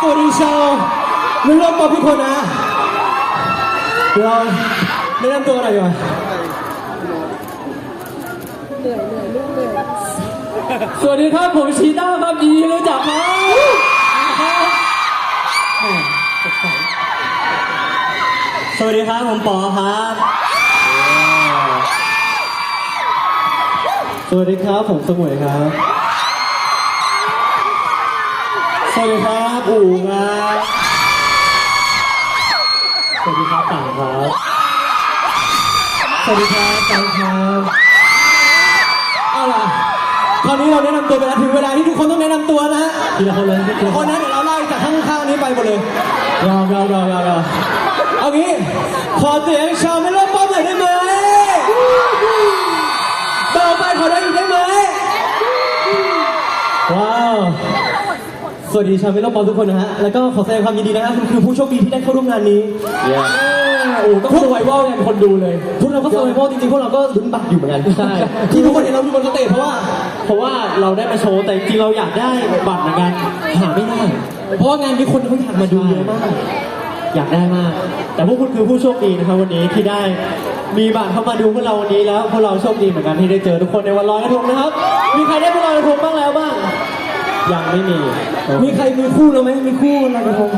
สวัสดีชาวรุ่นเริ่มป๊อปทุกคนนะเดี๋ยวเราแนะนำตัวกันหน่อยดีกว่าสวัสดีครับผมชีต้าครับยินดีรู้จักครับสวัสดีครับผมปอครับสวัสดีครับผมสมุยครับ สวัสดีครับอู๋ครับสวัสดีครับต่างครับสวัสดีครับตังครับเอาล่ะคราวนี้เราแนะนำตัวไปแล้วถึงเวลาที่ทุกคนต้องแนะนำตัวนะฮะทีละคนเลยทีละคนนะเดี๋ยวเราไล่จากข้างๆนี้ไปหมดเลยยอมยอมยอมยอมยอเอางี้ขอเสียงชาวไม่เริ่ม สวัสดีชาวเมลอนบอลทุกคนนะฮะ แล้วก็ขอแสดงความยินดีนะฮะคุณคือผู้โชคดีที่ได้เข้าร่วมงานนี้ โอ้ต้องสไววัลกันคนดูเลยพวกเราก็สมัยพ่อจริงๆพวกเราก็ลุ้นบัตรอยู่เหมือนกันใช่ที่ทุกคนเห็นเราอยู่บนสเตจเพราะว่า เพราะว่าเราได้มาโชว์แต่จริงๆเราอยากได้บัตรเหมือนกันหาไม่ได้ เพราะว่างานนี้คนเขาอยากมาดูเยอะมาก อยากได้มาก แต่พวกคุณคือผู้โชคดีนะครับวันนี้ที่ได้มีบัตรเข้ามาดูพวกเราวันนี้แล้วพวกเราโชคดีเหมือนกันที่ได้เจอทุกคนในวันลอยกระทงนะครับ มีใครได้ไปลอยกระทงบ้างแล้วบ้าง ยังไม่มีมีใครมีคู่แล้วไหมมีคู่ลอยกระทง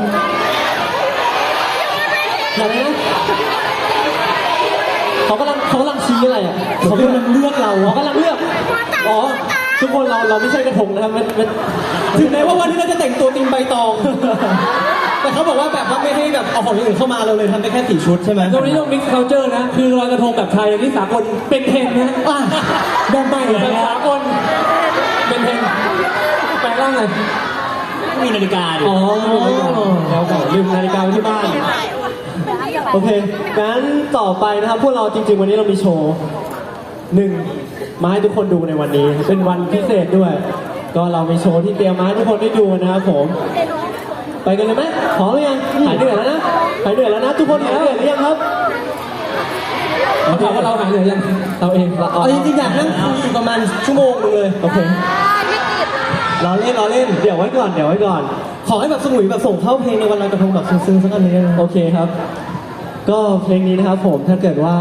อย่างไรนะเขากำลังเขากำลังชี้อะไรอะเขากำลังเลือกเราเขากำลังเลือกอ๋อทุกคนเราเราไม่ใช่กระทงนะครับมันมันถึงแม้ว่าวันนี้เราจะแต่งตัวตีมใบตอง แต่เขาบอกว่าแบบว่าไม่ให้แบบเอาของอย่างอื่นเข้ามาเราเลยทำได้แค่สี่ชุดใช่ไหมตรงนี้ต้อง mix culture นะ คือลอยกระทงแบบไทยอันนี้สากลเป็นเทรนด์นะอะแบบใหม่แบบนะสากลเป็นเทรนด์ แปลงร่างไงมีนาฬิกาดิอ๋อแล้วก็ลืมนาฬิกาไว้ที่บ้าน โอเค งั้นต่อไปนะครับ พวกเราจริง ๆ วันนี้เรามีโชว์หนึ่งมาให้ทุกคนดูในวันนี้ เป็นวันพิเศษด้วย ก็เรามีโชว์ที่เตรียมมาให้ทุกคนได้ดูนะครับผม ไปกันเลยไหมพร้อมหรือยังหายเหนื่อยแล้วนะหายเหนื่อยแล้วนะ ทุกคนหายเหนื่อยหรือยังครับเราถามว่าเราหายเหนื่อยยังเราเองเราเอาจริงๆอยากนั่งคุยอีกประมาณชั่วโมงนึงเลย โอเค รอเล่นรอเล่น เดี๋ยวไว้ก่อน เดี๋ยวไว้ก่อน ขอให้แบบสมุยแบบส่งเข้าเพลงในวันลอยกระทงแบบซึ้งๆสักอันนึงโอเคครับ ก็เพลงนี้นะครับผมถ้าเกิดว่า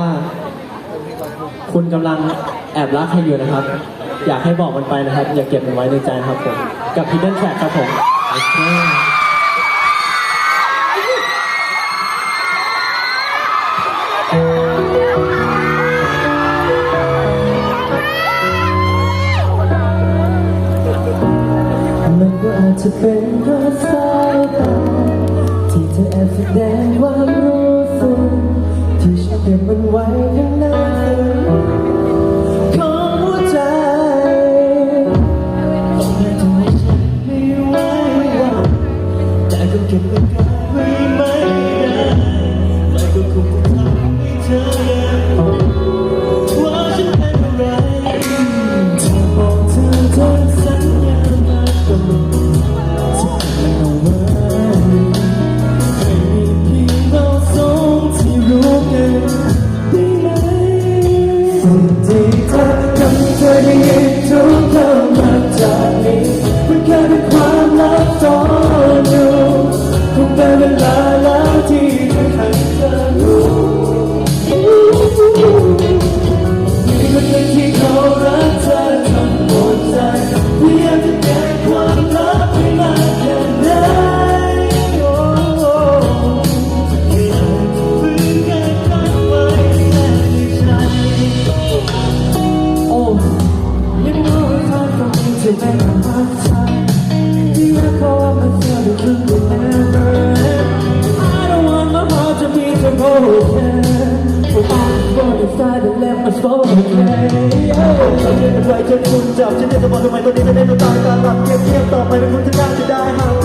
คุณกำลังแอบรักใครอยู่นะครับ อยากให้บอกมันไปนะครับ อย่าเก็บมันไว้ในใจนะครับผม กับ Hidden Track ครับผม จะเป็นเพราะสายตาที่เธอแอบแสดงความรู้สึกที่ฉันเก็บมันไว้ข้างในของหัวใจของเธอทำให้ฉันไม่ไหววันแต่ก็เก็บมันไว้ไม่ได้มันก็คงต้องทำให้เธอำ จับฉันเรียนจะบอกทำไมตอนนี้จะได้น้ำตาการหลับเทียบเทียบต่อไปเป็นคนที่น่าจะได้หาง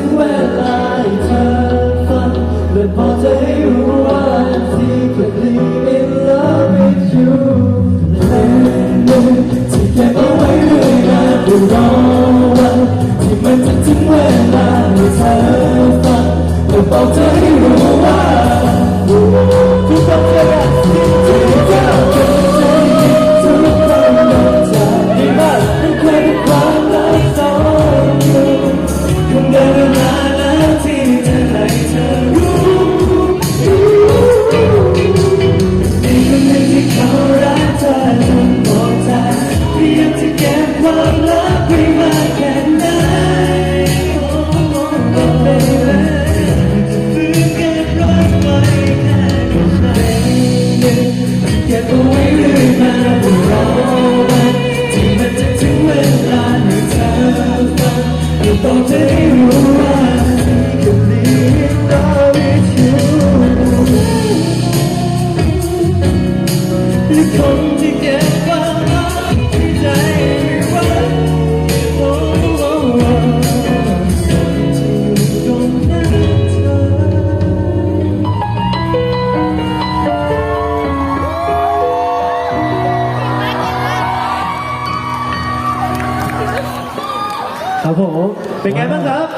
ึงเวลาเธอฟังและพอจใจรู้ว่าที่เคยลี in love with you เลงหนึ่ที่เก็บเอาไว้เรื่อยมาเพื่รอวันที่มันจะถึงเวลาให้เธอฟังและบอกเธอ don't do peguei hand ah. up.